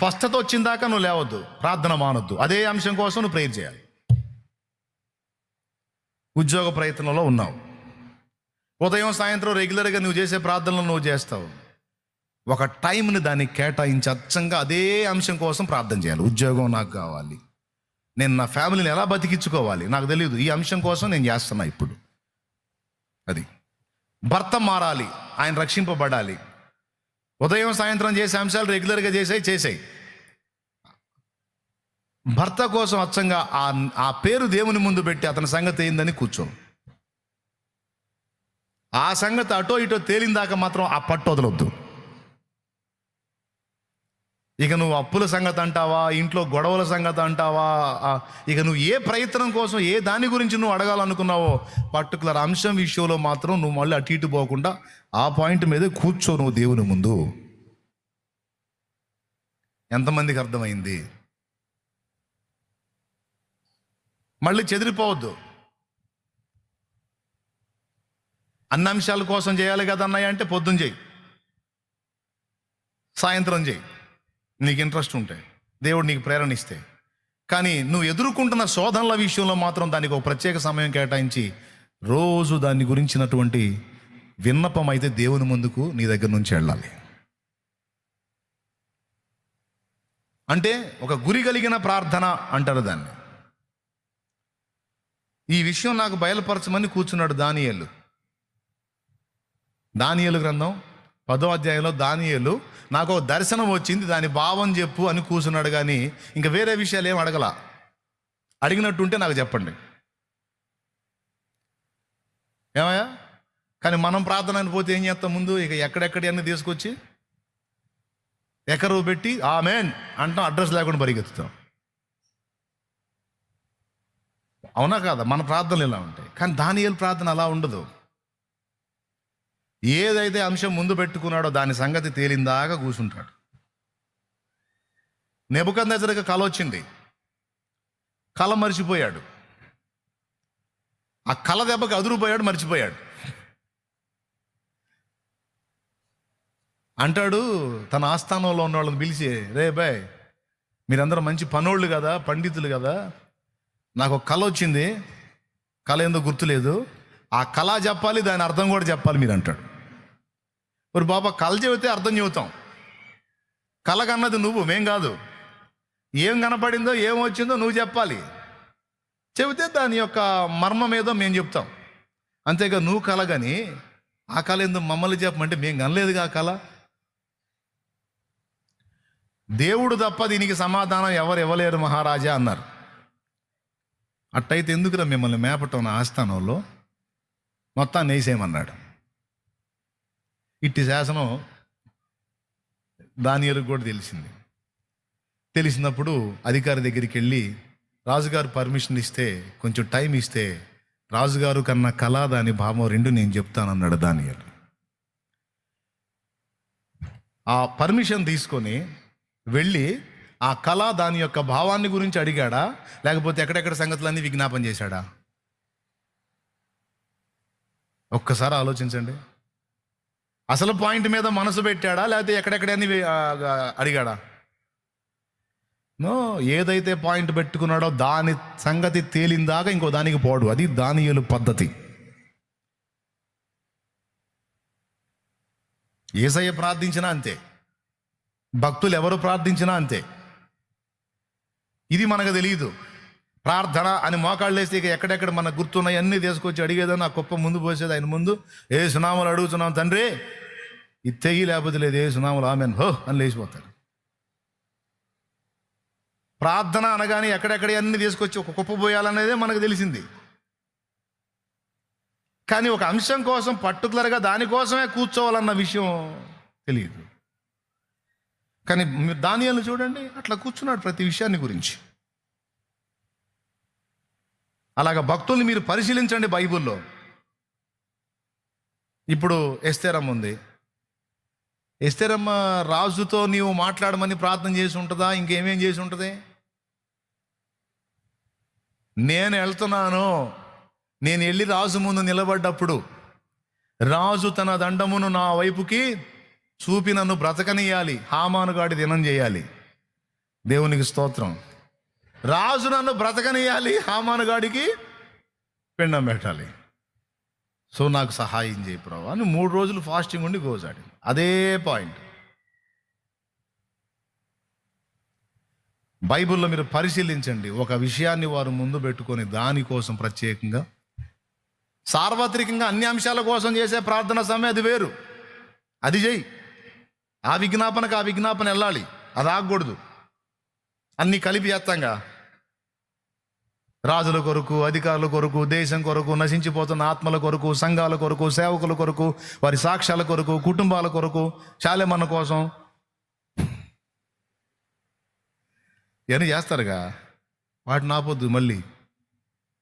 స్వస్థత వచ్చిన దాకా నువ్వు లేవద్దు ప్రార్థన మానొద్దు. అదే అంశం కోసం నువ్వు ప్రేయర్ చేయాలి. ఉద్యోగ ప్రయత్నంలో ఉన్నావు. ఉదయం సాయంత్రం రెగ్యులర్గా నువ్వు చేసే ప్రార్థనలు నువ్వు చేస్తావు. ఒక టైంని దానికి కేటాయించి అచ్చంగా అదే అంశం కోసం ప్రార్థన చేయాలి. ఉద్యోగం నాకు కావాలి. నేను నా ఫ్యామిలీని ఎలా బతికించుకోవాలి? నాకు తెలియదు. ఈ అంశం కోసం నేను చేస్తున్నా ఇప్పుడు. అది. భర్త మారాలి. ఆయన రక్షింపబడాలి. ఉదయం సాయంత్రం చేసే అంశాలు రెగ్యులర్గా చేసాయి చేసాయి. భర్త కోసం అచ్చంగా ఆ ఆ పేరు దేవుని ముందు పెట్టి అతని సంగతి ఏందని కూర్చోను ఆ సంగతి అటో ఇటో తేలిందాక మాత్రం ఆ పట్టు వదలొద్దు. ఇక నువ్వు అప్పుల సంగతి అంటావా? ఇంట్లో గొడవల సంగతి అంటావా? ఇక నువ్వు ఏ ప్రయత్నం కోసం ఏ దాని గురించి నువ్వు అడగాలనుకున్నావో పర్టికులర్ అంశం విషయంలో మాత్రం నువ్వు మళ్ళీ అటు ఇటు పోకుండా ఆ పాయింట్ మీద కూర్చో నువ్వు దేవుని ముందు. ఎంతమందికి అర్థమైంది? మళ్ళీ చెదిరిపోవద్దు. అన్న అంశాల కోసం చేయాలి కదా అన్నయ్య అంటే పొద్దున్న చేయి. సాయంత్రం చేయి. నీకు ఇంట్రెస్ట్ ఉంటే దేవుడు నీకు ప్రేరణ ఇస్తే. కానీ నువ్వు ఎదుర్కొంటున్న శోధనల విషయంలో మాత్రం దానికి ఒక ప్రత్యేక సమయం కేటాయించి రోజు దాని గురించినటువంటి విన్నపం అయితే దేవుని ముందుకు నీ దగ్గర నుంచి వెళ్ళాలి. అంటే ఒక గురి కలిగిన ప్రార్థన అంటారు దాన్ని. ఈ విషయం నాకు బయలుపరచమని కూర్చున్నాడు దానియలు. దానియలు గ్రంథం పదో అధ్యాయంలో దానియేలు నాకు ఒక దర్శనం వచ్చింది దాని భావం చెప్పు అని కూర్చున్నాడు కానీ ఇంకా వేరే విషయాలు ఏం అడగల. అడిగినట్టుంటే నాకు చెప్పండి. ఏమయ్యా? కానీ మనం ప్రార్థన అని పోతే ఏం చేస్తాం ముందు? ఇక ఎక్కడెక్కడి అన్నీ తీసుకొచ్చి ఎకరు పెట్టి ఆ మేన్ అంటాం అడ్రస్ లేకుండా పరిగెత్తుతాం. అవునా కాదా? మన ప్రార్థనలు ఇలా ఉంటాయి. కానీ దానియేలు ప్రార్థన అలా ఉండదు. ఏదైతే అంశం ముందు పెట్టుకున్నాడో దాని సంగతి తేలిందాగా కూర్చుంటాడు నెబుకన్ కళ వచ్చింది. కల మర్చిపోయాడు. ఆ కళ దెబ్బకి అదురుపోయాడు మర్చిపోయాడు. అంటాడు తన ఆస్థానంలో ఉన్న వాళ్ళని పిలిచి రే బాయ్ మీరందరూ మంచి పనోళ్ళు కదా పండితులు కదా. నాకు ఒక కళ వచ్చింది. కళ ఏందో గుర్తులేదు? ఆ కళ చెప్పాలి దాని అర్థం కూడా చెప్పాలి మీరు అంటాడు మరి బాబా కళ చెబితే అర్థం చెబుతాం. కళ కన్నది నువ్వు మేం కాదు. ఏం కనపడిందో ఏం వచ్చిందో నువ్వు చెప్పాలి. చెబితే దాని యొక్క మర్మం ఏదో మేము చెప్తాం. అంతేగా నువ్వు కళ కానీ ఆ కళ ఎందుకు మమ్మల్ని చెప్పమంటే మేము కనలేదుగా ఆ కళ? దేవుడు తప్ప దీనికి సమాధానం ఎవరు ఇవ్వలేరు మహారాజా అన్నారు. అట్టయితే ఎందుకురా మిమ్మల్ని మేపటం ఆస్థానంలో? మొత్తాన్ని వేసేయమన్నాడు. ఇట్టి శాసనం దానియలకు కూడా తెలిసింది. తెలిసినప్పుడు అధికారి దగ్గరికి వెళ్ళి రాజుగారు పర్మిషన్ ఇస్తే కొంచెం టైం ఇస్తే రాజుగారు కన్నా కళ దాని భావం రెండు నేను చెప్తానన్నాడు దానియలు. ఆ పర్మిషన్ తీసుకొని వెళ్ళి ఆ కళ దాని యొక్క భావాన్ని గురించి అడిగాడా? లేకపోతే ఎక్కడెక్కడ సంగతులన్నీ విజ్ఞాపం చేశాడా? ఒక్కసారి ఆలోచించండి. అసలు పాయింట్ మీద మనసు పెట్టాడా? లేకపోతే ఎక్కడెక్కడని అడిగాడా? నో ఏదైతే పాయింట్ పెట్టుకున్నాడో దాని సంగతి తేలిందాక ఇంకో దానికి పోడు. అది దానియలు పద్ధతి. ఏసయ్య ప్రార్థించినా అంతే. భక్తులు ఎవరు ప్రార్థించినా అంతే. ఇది మనకు తెలియదు ప్రార్థన అని మోకాళ్ళు వేస్తే ఇక ఎక్కడెక్కడ మనకు గుర్తున్నాయి అన్నీ తీసుకొచ్చి అడిగేదని ఆ కుప్ప ముందు పోసేది ఆయన ముందు. ఏ సునాములు అడుగుతున్నాం తండ్రి. ఇది తెగి లేకపోతే లేదు ఏ సునాములు హో అని లేచిపోతాడు ప్రార్థన అనగానే ఎక్కడెక్కడ అన్ని తీసుకొచ్చి ఒక కుప్ప పోయాలనేదే మనకు తెలిసింది. కానీ ఒక అంశం కోసం పర్టికులర్గా దానికోసమే కూర్చోవాలన్న విషయం తెలియదు. కానీ మీరు దానియాలను చూడండి అట్లా కూర్చున్నాడు ప్రతి విషయాన్ని గురించి. అలాగ భక్తుల్ని మీరు పరిశీలించండి బైబిల్లో. ఇప్పుడు ఎస్తేరం ఉంది ఎస్తేరమ్మ రాజుతో నీవు మాట్లాడమని ప్రార్థన చేసి ఉంటుందా? ఇంకేమేం చేసి ఉంటుంది? నేను వెళ్తున్నాను. నేను వెళ్ళి రాజు ముందు నిలబడ్డప్పుడు రాజు తన దండమును నా వైపుకి చూపి నన్ను బ్రతకనియాలి హామానుగాడి దినం చేయాలి. దేవునికి స్తోత్రం. రాజు నన్ను బ్రతకనియాలి హామానుగాడికి పిండం పెట్టాలి. సో నాకు సహాయం చేయి ప్రభు అని మూడు రోజులు ఫాస్టింగ్ ఉండి గోజాడి అదే పాయింట్. బైబిల్లో మీరు పరిశీలించండి. ఒక విషయాన్ని వారు ముందు పెట్టుకొని దానికోసం ప్రత్యేకంగా సార్వత్రికంగా అన్ని అంశాల కోసం చేసే ప్రార్థన సమయం అది వేరు. అది చేయి ఆ విజ్ఞాపనకు ఆ విజ్ఞాపన వెళ్ళాలి. అది ఆగకూడదు. అన్నీ కలిపి చేస్తాంగా. రాజుల కొరకు అధికారుల కొరకు దేశం కొరకు నశించిపోతున్న ఆత్మల కొరకు సంఘాల కొరకు సేవకుల కొరకు వారి సాక్ష్యాల కొరకు కుటుంబాల కొరకు చాలేమన్న కోసం. ఇవన్నీ చేస్తారుగా. వాటిని ఆపొద్దు మళ్ళీ.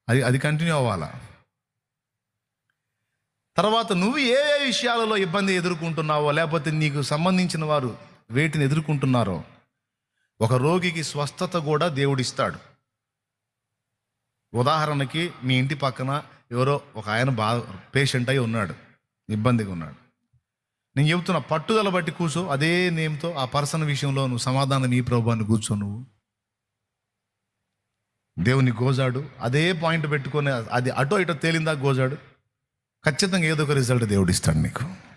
అది అది కంటిన్యూ అవ్వాలా. తర్వాత నువ్వు ఏ ఏ విషయాలలో ఇబ్బంది ఎదుర్కొంటున్నావో లేకపోతే నీకు సంబంధించిన వారు వేటిని ఎదుర్కొంటున్నారో ఒక రోగికి స్వస్థత కూడా దేవుడిస్తాడు. ఉదాహరణకి మీ ఇంటి పక్కన ఎవరో ఒక ఆయన బా పేషెంట్ అయి ఉన్నాడు. ఇబ్బందిగా ఉన్నాడు. నేను చెబుతున్నా పట్టుదల బట్టి కూర్చో. అదే నేమ్తో ఆ పర్సన్ విషయంలో నువ్వు సమాధానం ఈ ప్రభాన్ని కూర్చో నువ్వు. దేవుని గోజాడు. అదే పాయింట్ పెట్టుకొని అది అటో ఇటో తేలిందా గోజాడు? ఖచ్చితంగా ఏదో ఒక రిజల్ట్ దేవుడు ఇస్తాడు నీకు.